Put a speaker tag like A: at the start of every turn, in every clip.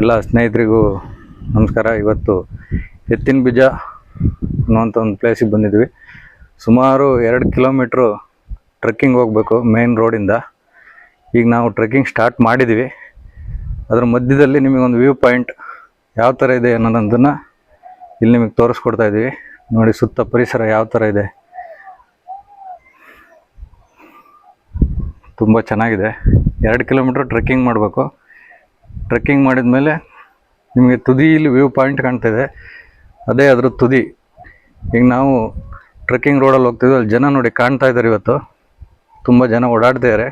A: ಎಲ್ಲ ಸ್ನೇಹಿತರಿಗೂ ನಮಸ್ಕಾರ. ಇವತ್ತು ಎತ್ತಿನ ಬೀಜ ಅನ್ನುವಂಥ ಒಂದು ಪ್ಲೇಸಿಗೆ ಬಂದಿದ್ವಿ. ಸುಮಾರು ಎರಡು ಕಿಲೋಮೀಟ್ರು ಟ್ರೆಕ್ಕಿಂಗ್ ಹೋಗಬೇಕು ಮೇನ್ ರೋಡಿಂದ ಈಗ ನಾವು ಟ್ರೆಕ್ಕಿಂಗ್ ಸ್ಟಾರ್ಟ್ ಮಾಡಿದ್ವಿ. ಅದರ ಮಧ್ಯದಲ್ಲಿ ನಿಮಗೊಂದು ವ್ಯೂ ಪಾಯಿಂಟ್ ಯಾವ ಥರ ಇದೆ ಅನ್ನೋದನ್ನು ಇಲ್ಲಿ ನಿಮಗೆ ತೋರಿಸ್ಕೊಡ್ತಾ ಇದ್ದೀವಿ. ನೋಡಿ ಸುತ್ತ ಪರಿಸರ ಯಾವ ಥರ ಇದೆ. ತುಂಬ ಚೆನ್ನಾಗಿದೆ. ಎರಡು ಕಿಲೋಮೀಟ್ರ್ ಟ್ರೆಕ್ಕಿಂಗ್ ಮಾಡಬೇಕು. ಟ್ರೆಕ್ಕಿಂಗ್ ಮಾಡಿದ ಮೇಲೆ ನಿಮಗೆ ತುದಿಯಲ್ಲಿ ವ್ಯೂ ಪಾಯಿಂಟ್ ಕಾಣ್ತಾ ಇದೆ ಅದೇ ಅದರ ತುದಿ. ಈಗ ನಾವು ಟ್ರೆಕ್ಕಿಂಗ್ ರೋಡಲ್ಲಿ ಹೋಗ್ತಿದ್ವಿ, ಅಲ್ಲಿ ಜನ ನೋಡಿ ಕಾಣ್ತಾ ಇದ್ದಾರೆ ಇವತ್ತು. ತುಂಬ ಜನ ಓಡಾಡ್ತಿದ್ದಾರೆ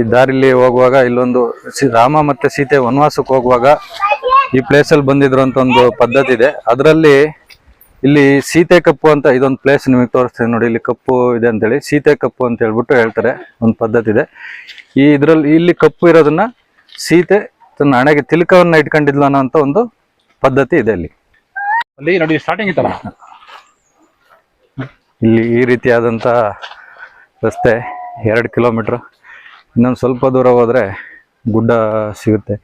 A: ಈ ದಾರಿಲಿ ಹೋಗುವಾಗ ಇಲ್ಲೊಂದು ರಾಮ ಮತ್ತೆ ಸೀತೆ ವನವಾಸಕ್ಕೆ ಹೋಗುವಾಗ ಈ ಪ್ಲೇಸಲ್ಲಿ ಬಂದಿದ್ರು ಅಂತ ಒಂದು ಪದ್ಧತಿ ಇದೆ. ಅದರಲ್ಲಿ ಇಲ್ಲಿ ಸೀತೆ ಕಪ್ಪು ಅಂತ ಇದೊಂದು ಪ್ಲೇಸ್ ನಿಮಗೆ ತೋರಿಸ್ತೀನಿ ನೋಡಿ ಇಲ್ಲಿ ಕಪ್ಪು ಇದೆ ಅಂತೇಳಿ. ಸೀತೆ ಕಪ್ಪು ಅಂತ ಹೇಳ್ಬಿಟ್ಟು ಹೇಳ್ತಾರೆ ಒಂದು ಪದ್ಧತಿ ಇದೆ. ಈ ಇದರಲ್ಲಿ ಇಲ್ಲಿ ಕಪ್ಪು ಇರೋದನ್ನ ಸೀತೆ ತನ್ನ ಹಣೆಗೆ ತಿಲಕವನ್ನ ಇಟ್ಕೊಂಡಿದ್ಲು ಅನ್ನೋ ಅಂತ ಒಂದು ಪದ್ಧತಿ ಇದೆ ಅಲ್ಲಿ
B: ಅಲ್ಲಿ ನೋಡಿ ಸ್ಟಾರ್ಟಿಂಗ್ ಇತ್ತಲ್ಲ?
A: ಇಲ್ಲಿ ಈ ರೀತಿಯಾದಂಥ ರಸ್ತೆ ಎರಡು ಕಿಲೋಮೀಟ್ರ್. ಇನ್ನೊಂದು ಸ್ವಲ್ಪ ದೂರ ಹೋದರೆ ಗುಡ್ಡ ಸಿಗುತ್ತೆ.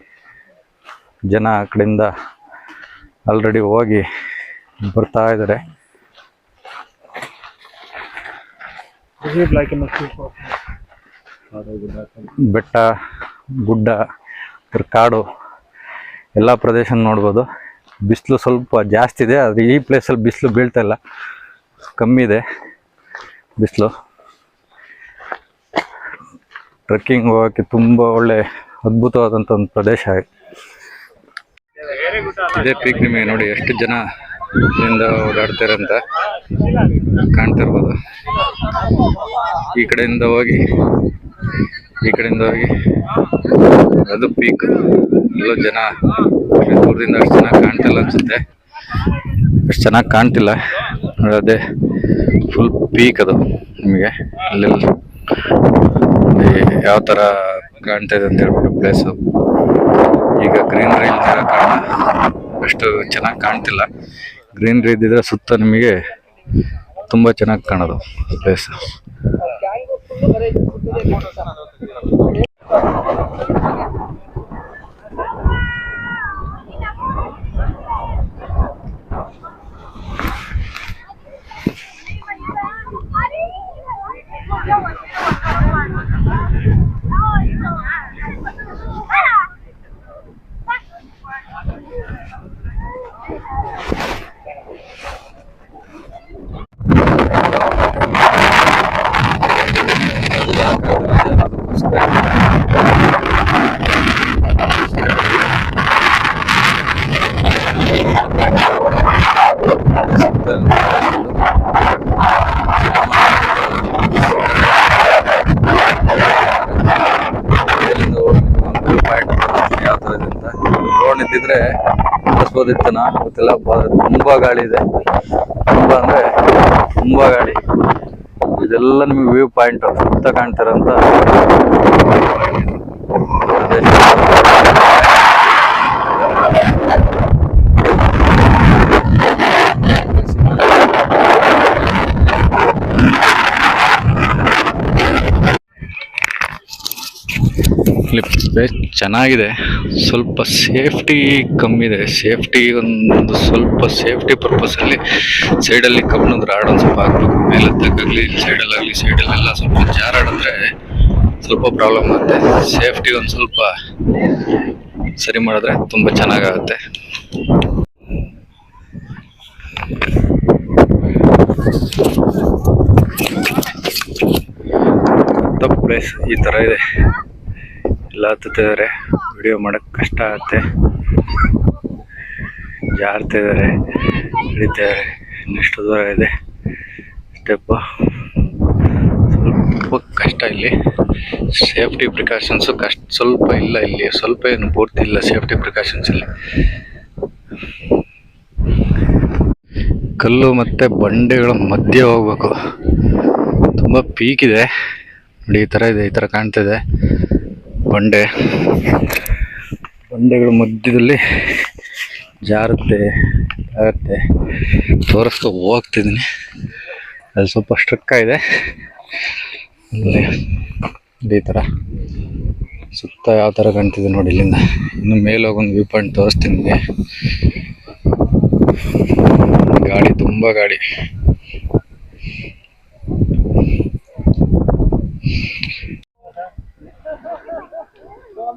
A: ಜನ ಆ ಕಡೆಯಿಂದ ಆಲ್ರೆಡಿ ಹೋಗಿ ಬರ್ತಾ ಇದ್ದಾರೆ ಬೆಟ್ಟ ಗುಡ್ಡ ಕಾಡು ಎಲ್ಲ ಪ್ರದೇಶ ನೋಡ್ಬೋದು. ಬಿಸಿಲು ಸ್ವಲ್ಪ ಜಾಸ್ತಿ ಇದೆ ಆದರೆ ಈ ಪ್ಲೇಸಲ್ಲಿ ಬಿಸಿಲು ಬೀಳ್ತಾ ಇಲ್ಲ. ಕಮ್ಮಿ ಇದೆ ಬಿಸಿಲು. ಟ್ರೆಕ್ಕಿಂಗ್ ಹೋಗೋಕ್ಕೆ ತುಂಬ ಒಳ್ಳೆ ಅದ್ಭುತವಾದಂಥ ಒಂದು ಪ್ರದೇಶ ಇದೇ ಪೀಕ್ ನಿಮಗೆ ನೋಡಿ ಎಷ್ಟು ಜನ ಇಲ್ಲಿಂದ ಓಡಾಡ್ತಾರೆ ಅಂತ ಕಾಣ್ತಿರ್ಬೋದು ಈ ಕಡೆಯಿಂದ ಹೋಗಿ, ಈ ಕಡೆಯಿಂದ ಹೋಗಿ. ಅದು ಪೀಕ್ ಎಲ್ಲೋ ಜನ ದೂರದಿಂದ ಅಷ್ಟು ಚೆನ್ನಾಗಿ ಕಾಣ್ತಿಲ್ಲ ಅನ್ಸುತ್ತೆ. ಅಷ್ಟು ಚೆನ್ನಾಗಿ ಕಾಣ್ತಿಲ್ಲ. ಅದೇ ಫುಲ್ ಪೀಕ್ ಅದು ನಿಮಗೆ. ಅಲ್ಲೆಲ್ಲ ಯಾವ ತರ ಕಾಣ್ತಾ ಇದೆ ಅಂತ ಹೇಳ್ಬಿಟ್ಟು ಪ್ಲೇಸು ಈಗ ಗ್ರೀನರಿ ಥರ ಕಾರಣ ಅಷ್ಟು ಚೆನ್ನಾಗಿ ಕಾಣ್ತಿಲ್ಲ. ಗ್ರೀನ್ರಿ ಇದ್ದಿದ್ರೆ ಸುತ್ತ ನಿಮಗೆ ತುಂಬ ಚೆನ್ನಾಗಿ ಕಾಣೋದು ಪ್ಲೇಸ್ ಯಾವ ಥರ ಇದೆ ಅಂತ ರೋಡ್ ಇದ್ದಿದ್ರೆ ಕಳಿಸ್ಬೋದಿತ್ತು ನಾ ಗೊತ್ತಿಲ್ಲ ತುಂಬಾ ಗಾಳಿ ಇದೆ. ತುಂಬಾ ಅಂದ್ರೆ ತುಂಬಾ ಗಾಳಿ. ಇದೆಲ್ಲ ನಿಮಗೆ ವ್ಯೂ ಪಾಯಿಂಟ್ ಸುತ್ತ ಕಾಣ್ತಿರೋಂಥ ಪ್ರದೇಶ ಇಲ್ಲಿ ಪ್ಲೇಸ್ ಚೆನ್ನಾಗಿದೆ. ಸ್ವಲ್ಪ ಸೇಫ್ಟಿ ಕಮ್ಮಿ ಇದೆ. ಸೇಫ್ಟಿ ಒಂದು ಸ್ವಲ್ಪ ಸೇಫ್ಟಿ ಪರ್ಪಸಲ್ಲಿ ಸೈಡಲ್ಲಿ ಕಬ್ಬಣದ ಒಂದು ಸ್ವಲ್ಪ ಹಾಕ್ಬೇಕು. ಮೇಲತ್ತಕ್ಕಾಗಲಿ ಸೈಡಲ್ಲಾಗಲಿ ಸೈಡಲ್ಲೆಲ್ಲ ಸ್ವಲ್ಪ ಜಾರಾಡಿದ್ರೆ ಸ್ವಲ್ಪ ಪ್ರಾಬ್ಲಮ್ ಆಗುತ್ತೆ. ಸೇಫ್ಟಿ ಒಂದು ಸ್ವಲ್ಪ ಸರಿ ಮಾಡಿದ್ರೆ ತುಂಬ ಚೆನ್ನಾಗಾಗುತ್ತೆ. ಪ್ಲೇಸ್ ಈ ಥರ ಇದೆ. ಎಲ್ಲ ಹತ್ತುತ್ತಿದ್ದಾರೆ ವಿಡಿಯೋ ಮಾಡೋಕ್ಕೆ ಕಷ್ಟ ಆಗುತ್ತೆ. ಜಾರ್ತಾ ಇದ್ದಾರೆ ಹಿಡಿತಾರೆ ಇನ್ನೆಷ್ಟು ದೂರ ಇದೆ. ಸ್ಟೆಪ್ಪು ಸ್ವಲ್ಪ ಕಷ್ಟ ಇಲ್ಲಿ. ಸೇಫ್ಟಿ ಪ್ರಿಕಾಷನ್ಸು ಕಷ್ಟ, ಸ್ವಲ್ಪ ಇಲ್ಲ ಇಲ್ಲಿ, ಸ್ವಲ್ಪ ಏನು ಪೂರ್ತಿ ಇಲ್ಲ ಸೇಫ್ಟಿ ಪ್ರಿಕಾಷನ್ಸ್ ಇಲ್ಲಿ ಕಲ್ಲು ಮತ್ತು ಬಂಡೆಗಳ ಮಧ್ಯೆ ಹೋಗ್ಬೇಕು. ತುಂಬ ಪೀಕ್ ಇದೆ. ನೋಡಿ, ಈ ಥರ ಇದೆ, ಈ ಥರ ಕಾಣ್ತಿದೆ ಬಂಡೆ. ಬಂಡೆಗಳ ಮಧ್ಯದಲ್ಲಿ ಜಾರುತ್ತೆ ಆಗುತ್ತೆ ತೋರಿಸ್ತಾ ಹೋಗ್ತಿದ್ದೀನಿ. ಅಲ್ಲಿ ಸ್ವಲ್ಪ ಸ್ಟ್ರಕ್ ಇದೆ ಈ ಥರ ಸುತ್ತ ಯಾವ ಥರ ಕಾಣ್ತಿದೆ ನೋಡಿ ಇಲ್ಲಿಂದ. ಇನ್ನು ಮೇಲೆ ಹೋಗೊಂದು ವ್ಯೂ ಪಾಯಿಂಟ್ ತೋರಿಸ್ತೀನಿ ಗಾಡಿ, ತುಂಬ ಗಾಡಿ.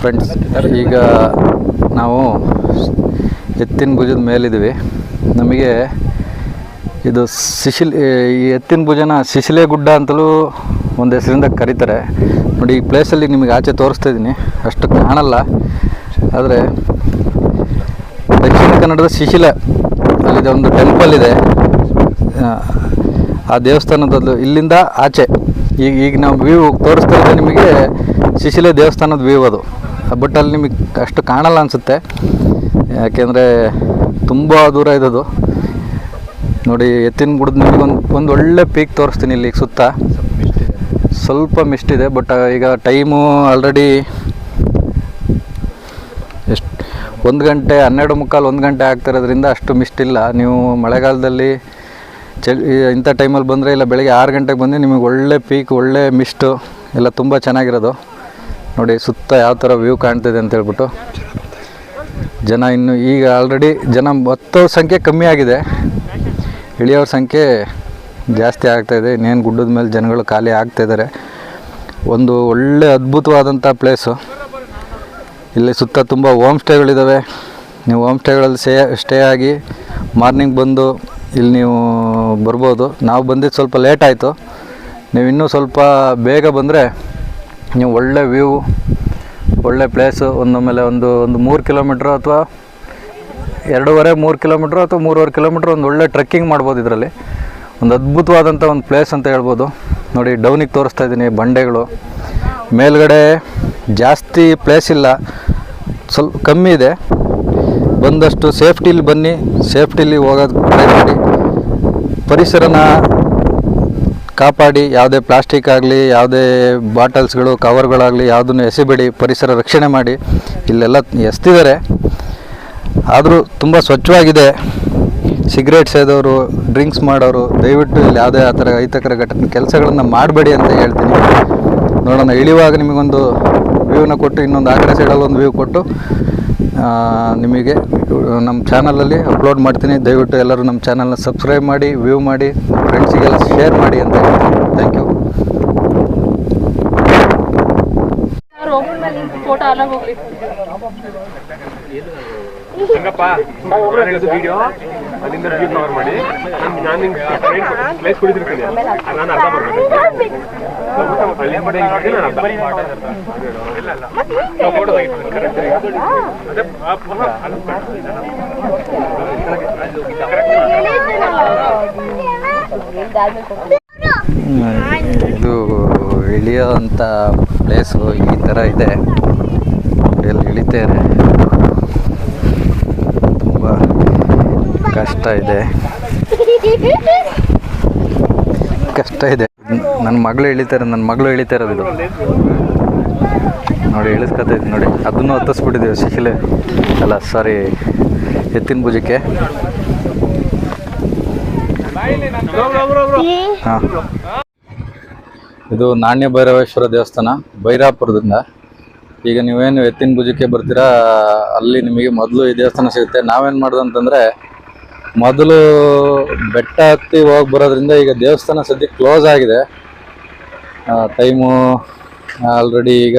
A: ಫ್ರೆಂಡ್ಸ್ ಈಗ ನಾವು ಎತ್ತಿನ ಭುಜದ ಮೇಲಿದ್ದೀವಿ. ನಮಗೆ ಇದು ಶಿಶಿಲ್ ಈ ಎತ್ತಿನ ಭುಜನ ಶಿಶಿಲೆ ಗುಡ್ಡ ಅಂತಲೂ ಒಂದು ಹೆಸರಿಂದ ಕರೀತಾರೆ. ನೋಡಿ ಈ ಪ್ಲೇಸಲ್ಲಿ ನಿಮಗೆ ಆಚೆ ತೋರಿಸ್ತಾ ಇದ್ದೀನಿ. ಅಷ್ಟು ಕಾಣಲ್ಲ. ಆದರೆ ದಕ್ಷಿಣ ಕನ್ನಡದ ಶಿಶಿಲ ಅಲ್ಲಿದೆ ಒಂದು ಟೆಂಪಲ್ ಇದೆ. ಆ, ದೇವಸ್ಥಾನದಲ್ಲಿ ಇಲ್ಲಿಂದ ಆಚೆ. ಈಗ ಈಗ ನಾವು ವ್ಯೂ ತೋರಿಸ್ತಾ ಇದ್ದೆ ನಿಮಗೆ ಶಿಶಿಲೆ ದೇವಸ್ಥಾನದ ವ್ಯೂ ಅದು. ಬಟ್ ಅಲ್ಲಿ ನಿಮಗೆ ಅಷ್ಟು ಕಾಣಲ್ಲ ಅನಿಸುತ್ತೆ. ಯಾಕೆಂದರೆ ತುಂಬ ದೂರ ಇದ್ದದು ನೋಡಿ ಎತ್ತಿನ ಗುಡ್ದು ನಿಮಗೆ ಒಂದು ಒಂದು ಒಳ್ಳೆ ಪೀಕ್ ತೋರಿಸ್ತೀನಿ ಇಲ್ಲಿ ಸುತ್ತ. ಸ್ವಲ್ಪ ಮಿಸ್ಟ್ ಇದೆ ಬಟ್ ಈಗ ಟೈಮು ಆಲ್ರೆಡಿ ಎಷ್ಟು, ಒಂದು ಗಂಟೆ, ಹನ್ನೆರಡು ಮುಕ್ಕಾಲು ಒಂದು ಗಂಟೆ ಆಗ್ತಿರೋದ್ರಿಂದ ಅಷ್ಟು ಮಿಸ್ಟ್ ಇಲ್ಲ. ನೀವು ಮಳೆಗಾಲದಲ್ಲಿ ಚಳಿ ಇಂಥ ಟೈಮಲ್ಲಿ ಬಂದರೆ ಇಲ್ಲ, ಬೆಳಗ್ಗೆ ಆರು ಗಂಟೆಗೆ ಬಂದು ನಿಮಗೆ ಒಳ್ಳೆ ಪೀಕ್ ಒಳ್ಳೆ ಮಿಸ್ಟು ಎಲ್ಲ ತುಂಬ ಚೆನ್ನಾಗಿರೋದು. ನೋಡಿ, ಸುತ್ತ ಯಾವ ಥರ ವ್ಯೂ ಕಾಣ್ತಿದೆ ಅಂತ ಹೇಳ್ಬಿಟ್ಟು. ಜನ ಇನ್ನು ಈಗ ಆಲ್ರೆಡಿ ಜನ, ಹತ್ತೋರ ಸಂಖ್ಯೆ ಕಮ್ಮಿ ಆಗಿದೆ. ಇಳಿಯೋರ ಸಂಖ್ಯೆ ಜಾಸ್ತಿ ಆಗ್ತಾಯಿದೆ ಇನ್ನೇನು ಗುಡ್ಡದ ಮೇಲೆ ಜನಗಳು ಖಾಲಿ ಆಗ್ತಾಯಿದ್ದಾರೆ ಒಂದು ಒಳ್ಳೆ ಅದ್ಭುತವಾದಂಥ ಪ್ಲೇಸು. ಇಲ್ಲಿ ಸುತ್ತ ತುಂಬ ಹೋಮ್ ಸ್ಟೇಗಳಿದ್ದಾವೆ ನೀವು ಹೋಮ್ ಸ್ಟೇಗಳಲ್ಲಿ ಸೇ ಸ್ಟೇ ಆಗಿ ಮಾರ್ನಿಂಗ್ ಬಂದು ಇಲ್ಲಿ ನೀವು ಬರ್ಬೋದು. ನಾವು ಬಂದಿದ್ದು ಸ್ವಲ್ಪ ಲೇಟ್ ಆಯಿತು. ನೀವು ಇನ್ನೂ ಸ್ವಲ್ಪ ಬೇಗ ಬಂದರೆ ನೀವು ಒಳ್ಳೆ ವ್ಯೂ, ಒಳ್ಳೆ ಪ್ಲೇಸು. ಮೇಲೆ ಒಂದು ಒಂದು ಮೂರು ಕಿಲೋಮೀಟ್ರ್ ಅಥವಾ ಎರಡೂವರೆ, ಮೂರು ಕಿಲೋಮೀಟ್ರ್ ಅಥವಾ ಮೂರುವರೆ ಕಿಲೋಮೀಟ್ರ್ ಒಂದು ಒಳ್ಳೆ ಟ್ರೆಕ್ಕಿಂಗ್ ಮಾಡ್ಬೋದು ಇದರಲ್ಲಿ. ಒಂದು ಅದ್ಭುತವಾದಂಥ ಒಂದು ಪ್ಲೇಸ್ ಅಂತ ಹೇಳ್ಬೋದು. ನೋಡಿ, ಡೌನಿಗೆ ತೋರಿಸ್ತಾ ಇದ್ದೀನಿ ಬಂಡೆಗಳು. ಮೇಲ್ಗಡೆ ಜಾಸ್ತಿ ಪ್ಲೇಸ್ ಇಲ್ಲ. ಸ್ವಲ್ಪ ಕಮ್ಮಿ ಇದೆ. ಬಂದಷ್ಟು ಸೇಫ್ಟಿಲಿ ಬನ್ನಿ, ಸೇಫ್ಟಿಲಿ ಹೋಗೋದು ಟ್ರೈ ಮಾಡಿ. ಪರಿಸರನ ಕಾಪಾಡಿ, ಯಾವುದೇ ಪ್ಲಾಸ್ಟಿಕ್ ಆಗಲಿ, ಯಾವುದೇ ಬಾಟಲ್ಸ್ಗಳು, ಕವರ್ಗಳಾಗಲಿ, ಯಾವುದನ್ನು ಎಸೆಬೇಡಿ, ಪರಿಸರ ರಕ್ಷಣೆ ಮಾಡಿ. ಇಲ್ಲೆಲ್ಲ ಎಸ್ತಿದ್ದಾರೆ. ಆದರೂ ತುಂಬ ಸ್ವಚ್ಛವಾಗಿದೆ. ಸಿಗರೇಟ್ ಸೇದೋರು ಡ್ರಿಂಕ್ಸ್ ಮಾಡೋರು ದಯವಿಟ್ಟು ಇಲ್ಲಿ ಯಾವುದೇ ಆ ಥರ ಅಹಿತಕರ ಘಟನೆ ಕೆಲಸಗಳನ್ನು ಮಾಡಬೇಡಿ ಅಂತ ಹೇಳ್ತೀನಿ. ನೋಡೋಣ ಇಳಿಯುವಾಗ ನಿಮಗೊಂದು ವ್ಯೂನ ಕೊಟ್ಟು ಇನ್ನೊಂದು ಆ ಕಡೆ ಸೈಡಲ್ಲಿ ಒಂದು ವ್ಯೂ ಕೊಟ್ಟು ನಿಮಗೆ ನಮ್ಮ ಚಾನಲಲ್ಲಿ ಅಪ್ಲೋಡ್ ಮಾಡ್ತೀನಿ. ದಯವಿಟ್ಟು ಎಲ್ಲರೂ ನಮ್ಮ ಚಾನಲ್ನ ಸಬ್ಸ್ಕ್ರೈಬ್ ಮಾಡಿ ವ್ಯೂ ಮಾಡಿ ಫ್ರೆಂಡ್ಸಿಗೆಲ್ಲ ಶೇರ್ ಮಾಡಿ ಅಂತ ಹೇಳ್ತೀನಿ. ಥ್ಯಾಂಕ್ ಯು
C: ಫೋಟೋ ಅಲ್ಲ ಹೋಗ್ಲಿ.
B: ಅಲ್ಲಿಂದ ರಿವ್ಯೂ ಕವರ್ ಮಾಡಿ. ನಾನು ನಾನು ನಿಮ್ಗೆ ಪ್ಲೇಸ್ ಕುಡಿದಿರ್ತೀನಿ ನಾನು ಅರ್ಧ ಬರ್ಬೇಕು. ಹಿಂಗೆ ನಾನು ಅರ್ಧ. ಇಲ್ಲ ಇಲ್ಲ ಫೋಟೋ ತೆಗಿತೀನಿ
A: ಇದು ಇಳಿಯೋ ಅಂತ ಪ್ಲೇಸು ಈ ಥರ ಇದೆ. ಎಲ್ಲಿ ಇಳಿತಾರೆ ತುಂಬ ಕಷ್ಟ ಇದೆ. ಕಷ್ಟ ಇದೆ. ನನ್ನ ಮಗಳು ಇಳಿತಾರೆ ನನ್ನ ಮಗಳು ಇಳಿತಾ ಇರೋದು ಇದು. ನೋಡಿ ಇಳಿಸ್ಕೊತೈತಿ ನೋಡಿ. ಅದನ್ನು ಹತ್ತಿಸ್ಬಿಟ್ಟಿದ್ದೀವಿ ಶಿಶಿಲೆ. ಅಲ್ಲ ಸಾರಿ ಎತ್ತಿನ ಭುಜಕ್ಕೆ. ಹಾಂ. ಇದು ನಾಣ್ಯ ಭೈರವೇಶ್ವರ ದೇವಸ್ಥಾನ, ಬೈರಾಪುರದಿಂದ. ಈಗ ನೀವೇನು ಎತ್ತಿನ ಭುಜಕ್ಕೆ ಬರ್ತೀರಾ, ಅಲ್ಲಿ ನಿಮಗೆ ಮೊದಲು ಈ ದೇವಸ್ಥಾನ ಸಿಗುತ್ತೆ. ನಾವೇನು ಮಾಡೋದು ಅಂತಂದರೆ ಮೊದಲು ಬೆಟ್ಟ ಹತ್ತಿ ಹೋಗಿ ಬರೋದ್ರಿಂದ ಈಗ ದೇವಸ್ಥಾನ ಸದ್ಯಕ್ಕೆ ಕ್ಲೋಸ್ ಆಗಿದೆ. ಟೈಮು ಆಲ್ರೆಡಿ ಈಗ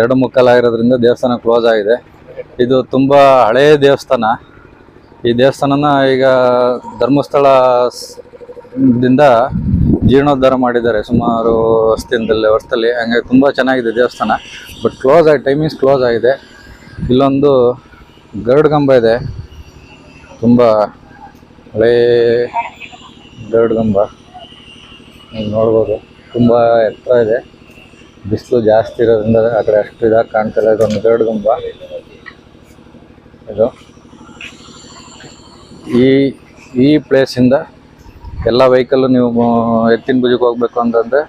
A: ಎರಡು ಮುಕ್ಕಾಲಾಗಿರೋದ್ರಿಂದ ದೇವಸ್ಥಾನ ಕ್ಲೋಸ್ ಆಗಿದೆ. ಇದು ತುಂಬ ಹಳೆಯ ದೇವಸ್ಥಾನ. ಈ ದೇವಸ್ಥಾನನ ಈಗ ಧರ್ಮಸ್ಥಳದಿಂದ ದಿಂದ ಜೀರ್ಣೋದ್ಧಾರ ಮಾಡಿದ್ದಾರೆ. ಸುಮಾರು ವರ್ಷದಿಂದಲೇ, ವರ್ಷದಲ್ಲಿ. ಹಂಗಾಗಿ ತುಂಬ ಚೆನ್ನಾಗಿದೆ ದೇವಸ್ಥಾನ. ಬಟ್ ಕ್ಲೋಸ್ ಆಗಿ ಟೈಮಿಂಗ್ಸ್ ಕ್ಲೋಸ್ ಆಗಿದೆ. ಇಲ್ಲೊಂದು ಗರುಡ್ಗಂಬ ಇದೆ. ತುಂಬ ಹಳೇ ಗರುಡ್ಗಂಬ ನೀವು ನೋಡ್ಬೋದು, ತುಂಬ ಎತ್ತರ ಇದೆ. ಬಿಸಿಲು ಜಾಸ್ತಿ ಇರೋದ್ರಿಂದ ಆ ಕಡೆ ಅಷ್ಟು ಇದಾಗಿ ಕಾಣ್ತಿಲ್ಲ ಇದೊಂದು ಗರುಡ್ಗಂಬ ಇದು. ಈ ಈ ಪ್ಲೇಸಿಂದ ಎಲ್ಲ ವೆಹಿಕಲ್ಲು ನೀವು ಎತ್ತಿನ ಭುಜಕ್ಕೆ ಹೋಗ್ಬೇಕು ಅಂತಂದರೆ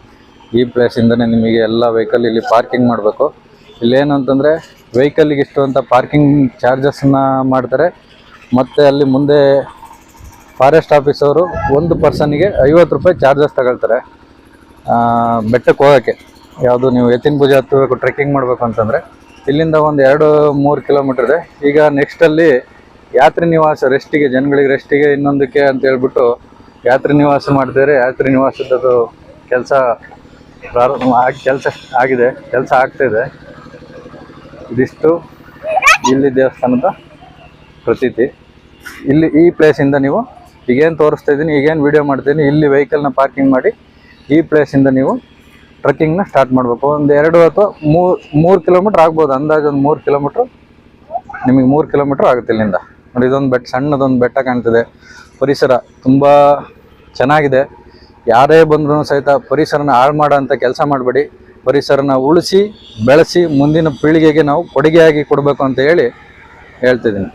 A: ಈ ಪ್ಲೇಸಿಂದನೇ ನಿಮಗೆ ಎಲ್ಲ ವೆಹಿಕಲ್ ಇಲ್ಲಿ ಪಾರ್ಕಿಂಗ್ ಮಾಡಬೇಕು. ಇಲ್ಲೇನು ಅಂತಂದರೆ ವೆಹಿಕಲ್ಲಿಗೆ ಇಷ್ಟು ಅಂತ ಪಾರ್ಕಿಂಗ್ ಚಾರ್ಜಸ್ನ ಮಾಡ್ತಾರೆ. ಮತ್ತು ಅಲ್ಲಿ ಮುಂದೆ ಫಾರೆಸ್ಟ್ ಆಫೀಸವರು ಒಂದು ಪರ್ಸನ್ಗೆ ಐವತ್ತು ರೂಪಾಯಿ ಚಾರ್ಜಸ್ ತಗೊಳ್ತಾರೆ. ಬೆಟ್ಟಕ್ಕೆ ಹೋಗೋಕ್ಕೆ. ಯಾವುದು ನೀವು ಎತ್ತಿನ ಭುಜ ಹತ್ತಬೇಕು ಟ್ರೆಕ್ಕಿಂಗ್ ಮಾಡಬೇಕು ಅಂತಂದರೆ, ಇಲ್ಲಿಂದ ಒಂದು ಎರಡು, ಮೂರು ಕಿಲೋಮೀಟರ್ ಇದೆ. ಈಗ ನೆಕ್ಸ್ಟಲ್ಲಿ ಯಾತ್ರಿ ನಿವಾಸ ರೆಸ್ಟಿಗೆ ಜನಗಳಿಗೆ ರೆಸ್ಟಿಗೆ ಇನ್ನೊಂದಕ್ಕೆ ಅಂತ ಹೇಳ್ಬಿಟ್ಟು ಯಾತ್ರಿ ನಿವಾಸ ಮಾಡಿದರೆ ಯಾತ್ರಿ ನಿವಾಸದ್ದು ಕೆಲಸ ಪ್ರಾರಂಭ ಕೆಲಸ ಆಗಿದೆ. ಕೆಲಸ ಆಗ್ತಾಯಿದೆ ಇದಿಷ್ಟು ಇಲ್ಲಿ ದೇವಸ್ಥಾನದ ಪ್ರತೀತಿ. ಇಲ್ಲಿ ಈ ಪ್ಲೇಸಿಂದ ನೀವು ಈಗೇನು ತೋರಿಸ್ತಾ ಇದ್ದೀನಿ ಈಗೇನು ವೀಡಿಯೋ ಮಾಡ್ತೀನಿ ಇಲ್ಲಿ ವೆಹಿಕಲ್ನ ಪಾರ್ಕಿಂಗ್ ಮಾಡಿ ಈ ಪ್ಲೇಸಿಂದ ನೀವು ಟ್ರಕ್ಕಿಂಗ್ನ ಸ್ಟಾರ್ಟ್ ಮಾಡಬೇಕು. ಒಂದು ಎರಡು ಅಥವಾ ಮೂರು ಮೂರು ಕಿಲೋಮೀಟ್ರ್ ಆಗ್ಬೋದು, ಅಂದಾಜು ಒಂದು ಮೂರು ಕಿಲೋಮೀಟ್ರ್ ನಿಮಗೆ ಮೂರು ಕಿಲೋಮೀಟ್ರ್ ಆಗುತ್ತೆ ಇಲ್ಲಿಂದ. ನೋಡಿ, ಇದೊಂದು ಬೆಟ್ಟ ಸಣ್ಣದೊಂದು ಬೆಟ್ಟ ಕಾಣ್ತಿದೆ. ಪರಿಸರ ತುಂಬ ಚೆನ್ನಾಗಿದೆ. ಯಾರೇ ಬಂದರೂ ಸಹಿತ ಪರಿಸರನ ಹಾಳು ಮಾಡೋ ಅಂಥ ಕೆಲಸ ಮಾಡಬೇಡಿ. ಪರಿಸರನ ಉಳಿಸಿ, ಬೆಳೆಸಿ, ಮುಂದಿನ ಪೀಳಿಗೆಗೆ ನಾವು ಕೊಡುಗೆಯಾಗಿ ಕೊಡಬೇಕು ಅಂತ ಹೇಳಿ ಹೇಳ್ತಿದ್ದೀನಿ